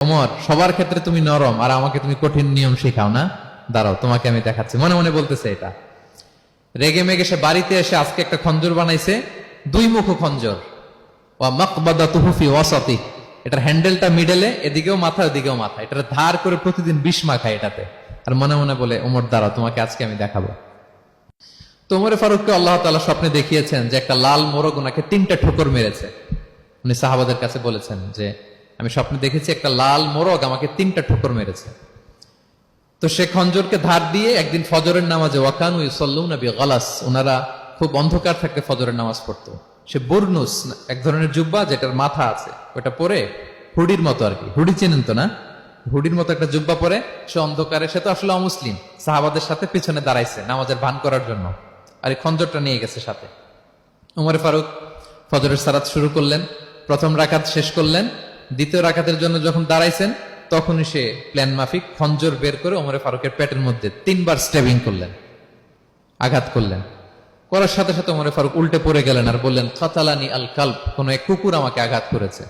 ওমর সবার ক্ষেত্রে তুমি নরম আর আমাকে তুমি কঠিন নিয়ম শেখাও না। দাঁড়াও, তোমাকে আমি দেখাচ্ছি। মনে মনে বলতেছে এটা। রেগে মেগে সে বাড়িতে এসে আজকে একটা খঞ্জর বানাইছে, দুই মুখ খঞ্জর। এটার হ্যান্ডেলটা মিডলে, এদিকেও মাথা, ওদিকেও মাথা। এটার ধার করে প্রতিদিন বিষ মাখায় এটাতে। আর মনে মনে বলে, ওমর, দাঁড়াও, তোমাকে আজকে আমি দেখাবো। তোমরে ফারুককে আল্লাহ তাআলা স্বপ্নে দেখিয়েছেন যে একটা লাল মোরগ ওনাকে তিনটা ঠোকর মেরেছে। উনি সাহাবাদের কাছে বলেছেন যে আমি স্বপ্নে দেখেছি একটা লাল মোরগ আমাকে তিনটা ঠোকর মেরেছে। তো সে খঞ্জরকে ধার দিয়ে একদিন ফজরের নামাজে ওয়াকানু ইসল্লুন নবী গালাস ওনারা খুব অন্ধকার থাকতে ফজরের নামাজ পড়তো। সে বর্নুস, এক ধরনের জুব্বা যেটার মাথা আছে, ওটা পরে হুডির মতো আর কি। হুডি চেনেন তো না? হুডির মতো একটা জুব্বা পরে, সে অন্ধকারে, সে তো আসলে অমুসলিম। সাহাবাদের সাথে পিছনে দাঁড়াইছে নামাজের ভান করার জন্য। আর এই খঞ্জরটা নিয়ে গেছে সাথে। উমর ফারুক ফজরের সারাত শুরু করলেন, প্রথম রাকাত শেষ করলেন দ্বিতীয় রাকাতের জন্য যখন দাঁড়াইছেন, তখনই সে প্ল্যান মাফিক খঞ্জর বের করে ওমরে ফারুকের পেটের মধ্যে তিনবার স্টেবিং করলেন, আঘাত করলেন। করার সাথে সাথে ওমরে ফারুক উল্টে পড়ে গেলেন আর বললেন, খাতালানি আল কাল্প কোন এক কুকুর আমাকে আঘাত করেছে।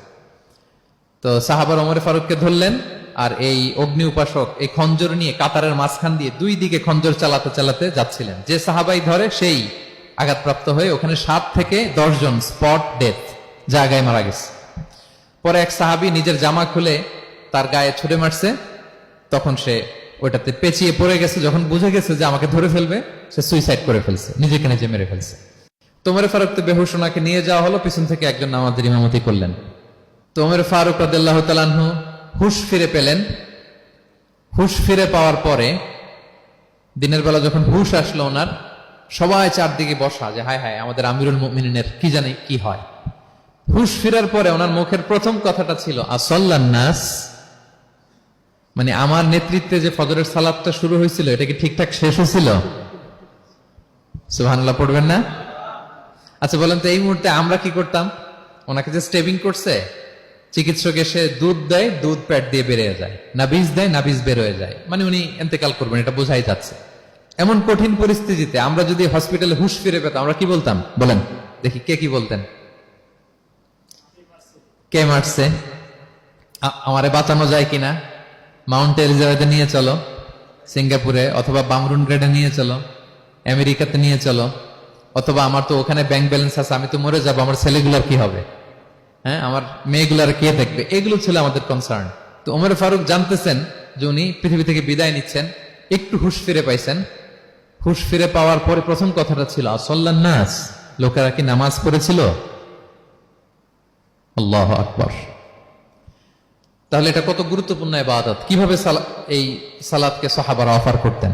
তো সাহাবার ওমরে ফারুককে ধরলেন আর এই অগ্নি উপাসক, এই খঞ্জর নিয়ে কাতারের মাঝখান দিয়ে দুই দিকে খঞ্জর চালাতে চালাতে যাচ্ছিলেন। যে সাহাবাই ধরে, সেই আঘাতপ্রাপ্ত হয়ে ওখানে সাত থেকে দশ জন স্পট ডেথ জায়গায় মারা গেছে। পরে এক সাহাবি নিজের জামা খুলে তার গায়ে ছুড়ে মারছে। তখন সে ওটাতে পেঁচিয়ে পড়ে গেছে, যখন বুঝে গেছে যে আমাকে ধরে ফেলবে, সে সুইসাইড করে ফেলছে, নিজেকে নিজে মেরে ফেলছে। তোমর ফারুক তো বেহুশ ওনাকে নিয়ে যাওয়া হলো, পিছন থেকে একজন আমাদের ইমামতি করলেন। তোমর ফারুক রাদিল্লাহ তালাহু হুশ ফিরে পেলেন। হুশ ফিরে পাওয়ার পরে দিনের বেলা যখন হুশ আসলো ওনার, সবাই চারদিকে বসা যে হায় হায় আমাদের আমিরুল মুমিনের কি জানি কি হয়। হুশ ফিরার পরে ওনার মুখের প্রথম কথাটা ছিল আসল্লান্নাস মানে আমার নেতৃত্বে যে ফজরের সালাদটা শুরু হয়েছিল, এটা কি ঠিকঠাক শেষ হয়েছিল? সুবহানাল্লাহ, পড়বেন না? আচ্ছা বলেন তো, এই মুহূর্তে আমরা কি করতাম? ওনাকে যে স্টেবিং করছে, চিকিৎসক এসে দুধ দেয়, দুধ প্যাট দিয়ে বেরিয়ে যায়। না বীজ দেয়, না বীজ বের হয়ে যায়। মানে উনি এন্তেকাল করবেন, এটা বোঝাই যাচ্ছে। এমন কঠিন পরিস্থিতিতে আমরা যদি হসপিটালে হুশ ফিরে পেতাম, আমরা কি বলতাম? বলেন, দেখি কে কি বলতেন? কে মারছে? আমারে বাঁচানো যায় কিনা? মাউন্ট এলিজাবেথে নিয়ে চলো। সিঙ্গাপুরে অথবা বামরুন গ্রেডে নিয়ে চলো। আমেরিকাতে নিয়ে চলো। অথবা আমার তো ওখানে ব্যাংক ব্যালেন্স আছে, আমি তো মরে যাব। আমার ছেলেগুলোর কি হবে? হ্যাঁ আমার মেয়েগুলার কে দেখবে? এগুলো ছিল আমাদের কনসার্ন তো ওমর ফারুক জানতেছেন যে উনি পৃথিবী থেকে বিদায় নিচ্ছেন। একটু হুশ ফিরে পাইছেন। হুশ ফিরে পাওয়ার পরে প্রথম কথাটা ছিল আসল্লান নাস লোকেরা কি নামাজ পড়েছিল? আল্লাহ আকবর। তাহলে এটা কত গুরুত্বপূর্ণ এবাদত কীভাবে এই সালাদকে সাহাবারা অফার করতেন?